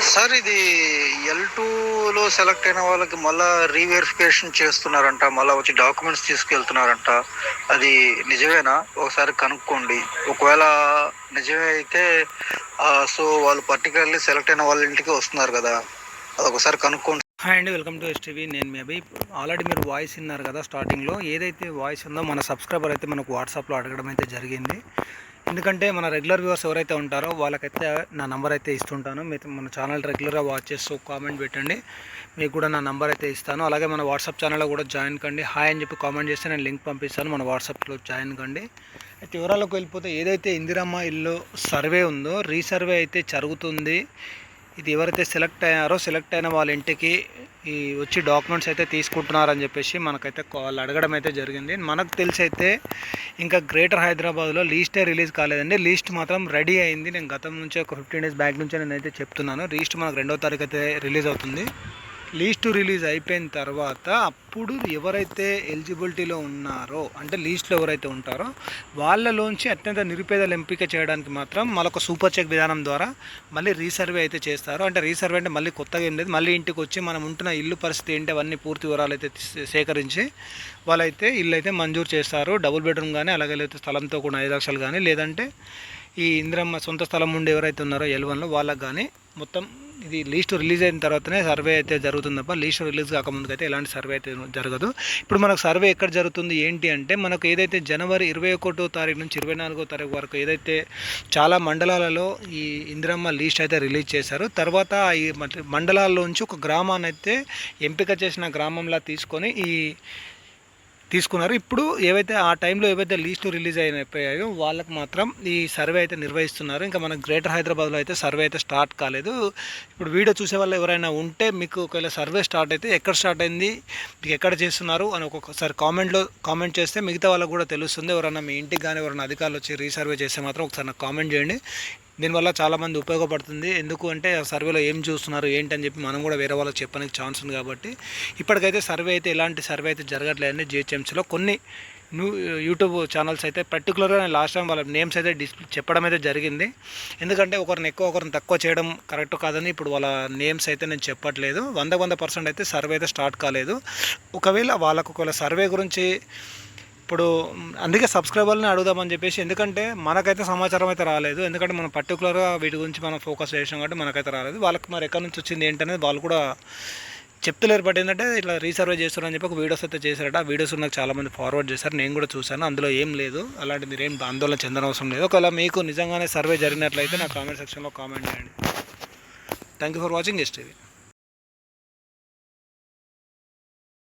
Sir ఇది L టూలో select అయిన వాళ్ళకి మళ్ళా రీవెరిఫికేషన్ చేస్తున్నారంట మళ్ళీ వచ్చి డాక్యుమెంట్స్ తీసుకెళ్తున్నారంట. అది నిజమేనా? ఒకసారి కనుక్కోండి. ఒకవేళ నిజమే అయితే సో వాళ్ళు పర్టికులర్లీ సెలెక్ట్ అయిన వాళ్ళ ఇంటికి వస్తున్నారు కదా. అది ఒకసారి కనుక్కోండి. హాయ్ అండి వెల్కమ్ టు ఎస్టీవీ నేను మీ అభి. ఆల్రెడీ మీరు వాయిస్ విన్నారు కదా స్టార్టింగ్లో ఏదైతే వాయిస్ ఉందో మన సబ్స్క్రైబర్ అయితే మనకు వాట్సాప్లో అడగడం అయితే జరిగింది. ఎందుకంటే మన రెగ్యులర్ వ్యూవర్స్ ఎవరైతే ఉంటారో వాళ్ళకైతే నా నంబర్ అయితే ఇస్తుంటాను. మీరు మన ఛానల్ రెగ్యులర్గా వాచ్ చేస్తూ కామెంట్ పెట్టండి. మీకు కూడా నా నంబర్ అయితే ఇస్తాను. అలాగే మన వాట్సాప్ ఛానల్లో కూడా జాయిన్ కండి. హాయ్ అని చెప్పి కామెంట్ చేస్తే నేను లింక్ పంపిస్తాను. మన వాట్సాప్లో జాయిన్ కండి. అయితే వివరాలకు వెళ్ళిపోతే ఏదైతే ఇందిరమ్మ ఇల్లు సర్వే ఉందో రీసర్వే అయితే జరుగుతుంది. ఇది ఎవరైతే సెలెక్ట్ అయ్యారో సెలెక్ట్ అయిన వాళ్ళ ఇంటికి ఈ వచ్చి డాక్యుమెంట్స్ అయితే తీసుకుంటున్నారని చెప్పేసి మనకైతే వాళ్ళు అడగడం అయితే జరిగింది. మనకు తెలిసి అయితే ఇంకా గ్రేటర్ హైదరాబాద్లో లీస్టే రిలీజ్ కాలేదండి. లీస్ట్ మాత్రం రెడీ అయింది. నేను గతం నుంచి ఒక ఫిఫ్టీన్ డేస్ బ్యాక్ నుంచి నేనైతే చెప్తున్నాను. లీస్ట్ మనకు రెండో తారీఖు అయితే రిలీజ్ అవుతుంది. లీస్ట్ రిలీజ్ అయిపోయిన తర్వాత అప్పుడు ఎవరైతే ఎలిజిబిలిటీలో ఉన్నారో అంటే లీస్ట్లో ఎవరైతే ఉంటారో వాళ్ళలోంచి అత్యంత నిరుపేదలు ఎంపిక చేయడానికి మాత్రం మళ్ళొక సూపర్ చెక్ విధానం ద్వారా మళ్ళీ రీసర్వే అయితే చేస్తారు. అంటే రీసర్వే అంటే మళ్ళీ కొత్తగా ఏం లేదు. మళ్ళీ ఇంటికి వచ్చి మనం ఉంటున్న ఇల్లు పరిస్థితి ఏంటి అవన్నీ పూర్తి వివరాలు అయితే సేకరించి వాళ్ళైతే ఇల్లు అయితే మంజూరు చేస్తారు. డబుల్ బెడ్రూమ్ కానీ అలాగే లేకపోతే స్థలంతో కూడా ఐదు లక్షలు కానీ లేదంటే ఈ ఇంద్రమ్మ సొంత స్థలం ఉండి ఎవరైతే ఉన్నారో ఎల్వన్లో వాళ్ళకి కానీ మొత్తం ఇది లీస్ట్ రిలీజ్ అయిన తర్వాతనే సర్వే అయితే జరుగుతుంది తప్ప లీస్ట్ రిలీజ్ కాకముందుకు అయితే ఎలాంటి సర్వే అయితే జరగదు. ఇప్పుడు మనకు సర్వే ఎక్కడ జరుగుతుంది ఏంటి అంటే మనకు ఏదైతే జనవరి ఇరవై ఒకటో తారీఖు నుంచి ఇరవై నాలుగో తారీఖు వరకు ఏదైతే చాలా మండలాలలో ఈ ఇందిరమ్మ లీస్ట్ అయితే రిలీజ్ చేశారు తర్వాత ఈ మండలాల్లోంచి ఒక గ్రామాన్ని అయితే ఎంపిక చేసిన గ్రామంలా తీసుకొని ఈ తీసుకున్నారు. ఇప్పుడు ఏవైతే ఆ టైంలో ఏవైతే లీస్టు రిలీజ్ అయిపోయాయో వాళ్ళకి మాత్రం ఈ సర్వే అయితే నిర్వహిస్తున్నారు. ఇంకా మన గ్రేటర్ హైదరాబాద్లో అయితే సర్వే అయితే స్టార్ట్ కాలేదు. ఇప్పుడు వీడియో చూసే వాళ్ళు ఎవరైనా ఉంటే మీకు ఒకవేళ సర్వే స్టార్ట్ అయితే ఎక్కడ స్టార్ట్ అయింది మీకు ఎక్కడ చేస్తున్నారు అని ఒక్కొక్కసారి కామెంట్లో కామెంట్ చేస్తే మిగతా వాళ్ళకు కూడా తెలుస్తుంది. ఎవరైనా మీ ఇంటికి కానీ ఎవరైనా అధికారులు వచ్చి రీసర్వే చేస్తే మాత్రం ఒకసారి నాకు కామెంట్ చేయండి. దీనివల్ల చాలామంది ఉపయోగపడుతుంది. ఎందుకు అంటే ఆ సర్వేలో ఏం చూస్తున్నారు ఏంటని చెప్పి మనం కూడా వేరే వాళ్ళకి చెప్పడానికి ఛాన్స్ ఉంది కాబట్టి. ఇప్పటికైతే సర్వే అయితే ఎలాంటి సర్వే అయితే జరగట్లేదండి జిహెచ్ఎంసీలో కొన్ని న్యూ యూట్యూబ్ ఛానల్స్ అయితే పర్టికులర్గా నేను లాస్ట్ టైం వాళ్ళ నేమ్స్ అయితే డిస్ప్లే చెప్పడం అయితే జరిగింది. ఎందుకంటే ఒకరిని ఎక్కువ ఒకరిని తక్కువ చేయడం కరెక్ట్ కాదని ఇప్పుడు వాళ్ళ నేమ్స్ అయితే నేను చెప్పట్లేదు. వంద వంద పర్సెంట్ అయితే సర్వే అయితే స్టార్ట్ కాలేదు. ఒకవేళ వాళ్ళకు ఒకవేళ సర్వే గురించి ఇప్పుడు అందుకే సబ్స్క్రైబర్ని అడుగుదామని చెప్పేసి ఎందుకంటే మనకైతే సమాచారం అయితే రాలేదు. ఎందుకంటే మనం పర్టికులర్గా వీటి గురించి మనం ఫోకస్ చేసాం కాబట్టి మనకైతే రాలేదు. వాళ్ళకి మరి ఎక్కడి నుంచి వచ్చింది ఏంటనేది వాళ్ళు కూడా చెప్తలేరు. బట్ ఏంటంటే ఇట్లా రీసర్వే చేస్తారని చెప్పి ఒక వీడియోస్ అయితే చేశారట. ఆ వీడియోస్ నాకు చాలామంది ఫార్వర్డ్ చేశారు. నేను కూడా చూశాను. అందులో ఏం లేదు. అలాంటి మీరు ఏం ఆందోళన చెందనవసరం లేదు. ఒకవేళ మీకు నిజంగానే సర్వే జరిగినట్లయితే నా కామెంట్ సెక్షన్లో కామెంట్ చేయండి. Thank you for watching STV